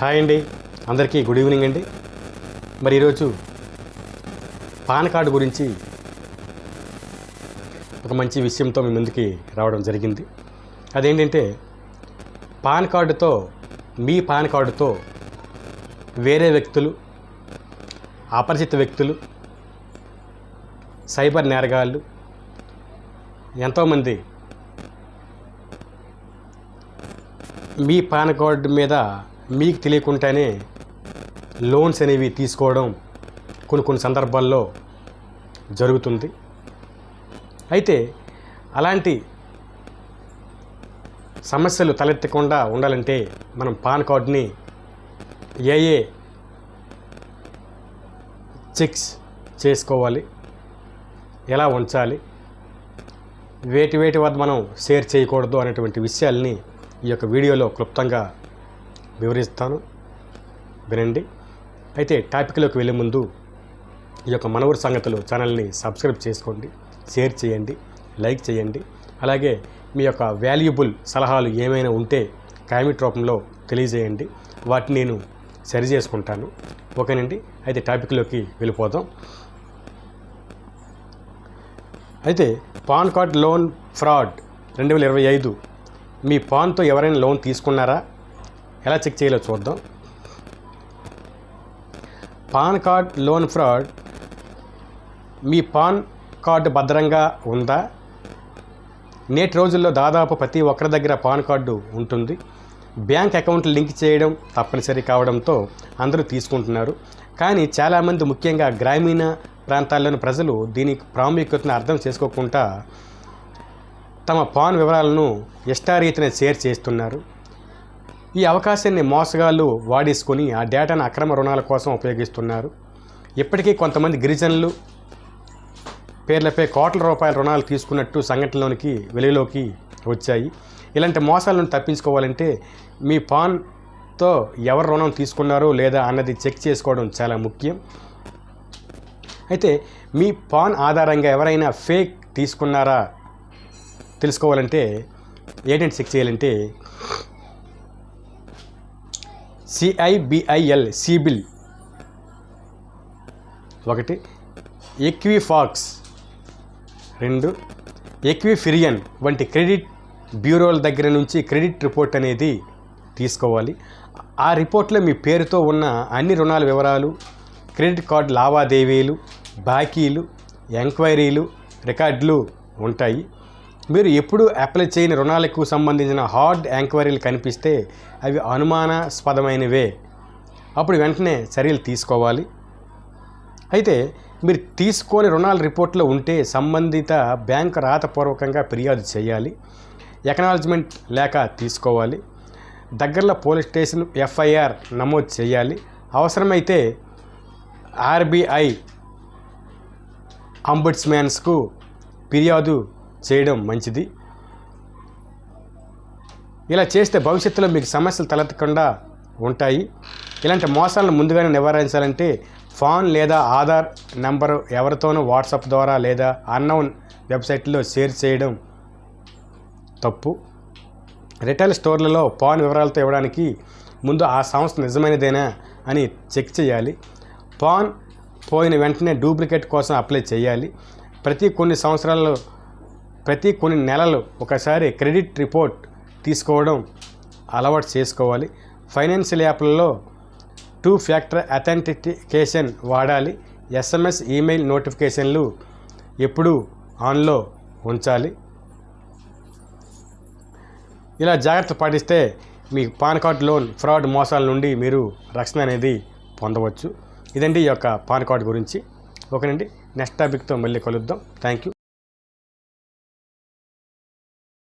Hi అండి. అందరికీ good evening అండి. మరి ఈరోజు పాన్ కార్డు గురించి ఒక మంచి విషయంతో మీ ముందుకి రావడం జరిగింది. అదేంటంటే పాన్ కార్డుతో మీ పాన్ కార్డుతో వేరే వ్యక్తులు అపరిచిత వ్యక్తులు సైబర్ నేరగాళ్ళు ఎంతోమంది మీ పాన్ కార్డు మీద మీకు తెలియకుండానే లోన్స్ అనేవి తీసుకోవడం కొన్ని కొన్ని సందర్భాల్లో జరుగుతుంది. అయితే అలాంటి సమస్యలు తలెత్తకుండా ఉండాలంటే మనం పాన్ కార్డుని ఏ ఏ చెక్స్ చేసుకోవాలి ఎలా ఉంచాలి వేటి వేటి వద్ద మనం షేర్ చేయకూడదు అనేటువంటి విషయాల్ని ఈ యొక్క వీడియోలో క్లుప్తంగా వివరిస్తాను. వినండి. అయితే టాపిక్లోకి వెళ్ళే ముందు ఈ యొక్క మనవరు సంగతులు ఛానల్ని సబ్స్క్రైబ్ చేసుకోండి షేర్ చేయండి లైక్ చేయండి. అలాగే మీ యొక్క వాల్యుబుల్ సలహాలు ఏమైనా ఉంటే కామెంట్ రూపంలో తెలియజేయండి. వాటిని నేను సరి చేసుకుంటాను. ఓకేనండి? అయితే టాపిక్లోకి వెళ్ళిపోదాం. అయితే పాన్ కార్డ్ లోన్ ఫ్రాడ్ రెండు వేల ఇరవై ఐదు మీ పాన్తో ఎవరైనా లోన్ తీసుకున్నారా? ఎలా చెక్ చేయాలో చూద్దాం. PAN card loan fraud. మీ పాన్ కార్డు భద్రంగా ఉందా? నేటి రోజుల్లో దాదాపు ప్రతి ఒక్కరి దగ్గర పాన్ కార్డు ఉంటుంది. బ్యాంక్ అకౌంట్ లింక్ చేయడం తప్పనిసరి కావడంతో అందరూ తీసుకుంటున్నారు. కానీ చాలామంది ముఖ్యంగా గ్రామీణ ప్రాంతాల్లోని ప్రజలు దీని ప్రాముఖ్యతను అర్థం చేసుకోకుండా తమ పాన్ వివరాలను ఇష్టారీతిన షేర్ చేస్తున్నారు. ఈ అవకాశాన్ని మోసగాళ్ళు వాడేసుకొని ఆ డేటాను అక్రమ రుణాల కోసం ఉపయోగిస్తున్నారు. ఇప్పటికీ కొంతమంది గిరిజనులు పేర్లపై కోట్ల రూపాయల రుణాలు తీసుకున్నట్టు సంఘటనలోనికి వెలుగులోకి వచ్చాయి. ఇలాంటి మోసాలను తప్పించుకోవాలంటే మీ పాన్తో ఎవరు రుణం తీసుకున్నారో లేదా అన్నది చెక్ చేసుకోవడం చాలా ముఖ్యం. అయితే మీ పాన్ ఆధారంగా ఎవరైనా ఫేక్ తీసుకున్నారా? తెలుసుకోవాలంటే ఏజెంట్ చెక్ చేయాలంటే సిఐబిఐఎల్ సిబిల్ ఒకటి. ఎక్విఫాక్స్ రెండు. ఎక్విఫిరియన్ వంటి క్రెడిట్ బ్యూరోల దగ్గర నుంచి క్రెడిట్ రిపోర్ట్ అనేది తీసుకోవాలి. ఆ రిపోర్ట్లో మీ పేరుతో ఉన్న అన్ని రుణాల వివరాలు క్రెడిట్ కార్డు లావాదేవీలు బాకీలు ఎంక్వైరీలు రికార్డులు ఉంటాయి. మీరు ఎప్పుడు అప్లై చేయని రుణాలకు సంబంధించిన హార్డ్ ఎంక్వైరీలు కనిపిస్తే అవి అనుమానాస్పదమైనవే. అప్పుడు వెంటనే చర్యలు తీసుకోవాలి. అయితే మీరు తీసుకోని రుణాల రిపోర్ట్లో ఉంటే సంబంధిత బ్యాంక్ రాతపూర్వకంగా ఫిర్యాదు చేయాలి. ఎకనాలజ్మెంట్ లేక తీసుకోవాలి. దగ్గరలో పోలీస్ స్టేషన్ ఎఫ్ఐఆర్ నమోదు చేయాలి. అవసరమైతే ఆర్బీఐ అంబుడ్స్మ్యాన్స్కు ఫిర్యాదు చేయడం మంచిది. ఇలా చేస్తే భవిష్యత్తులో మీకు సమస్యలు తలెత్తకుండా ఉంటాయి. ఇలాంటి మోసాలను ముందుగానే నివారించాలంటే ఫోన్ లేదా ఆధార్ నెంబరు ఎవరితోనూ వాట్సాప్ ద్వారా లేదా అన్నౌన్ వెబ్సైట్లో షేర్ చేయడం తప్పు. రిటైల్ స్టోర్లలో పాన్ వివరాలతో ఇవ్వడానికి ముందు ఆ సంస్థ నిజమైనదేనా అని చెక్ చేయాలి. పాన్ పోయిన వెంటనే డూప్లికేట్ కోసం అప్లై చేయాలి. ప్రతి కొన్ని సంవత్సరాల్లో ప్రతి కొన్ని నెలలు ఒకసారి క్రెడిట్ రిపోర్ట్ తీసుకోవడం అలవాటు చేసుకోవాలి. ఫైనాన్షియల్ యాప్లలో టూ ఫ్యాక్టర్ అథెంటికేషన్ వాడాలి. ఎస్ఎంఎస్ ఈమెయిల్ నోటిఫికేషన్లు ఎప్పుడూ ఆన్లో ఉంచాలి. ఇలా జాగ్రత్త పాటిస్తే మీ పాన్ కార్డ్ లోన్ ఫ్రాడ్ మోసాల నుండి మీరు రక్షణ అనేది పొందవచ్చు. ఇదండి ఈ యొక్క పాన్ కార్డ్ గురించి. ఓకేనండి. నెక్స్ట్ టాపిక్తో మళ్ళీ కలుద్దాం. Thank you.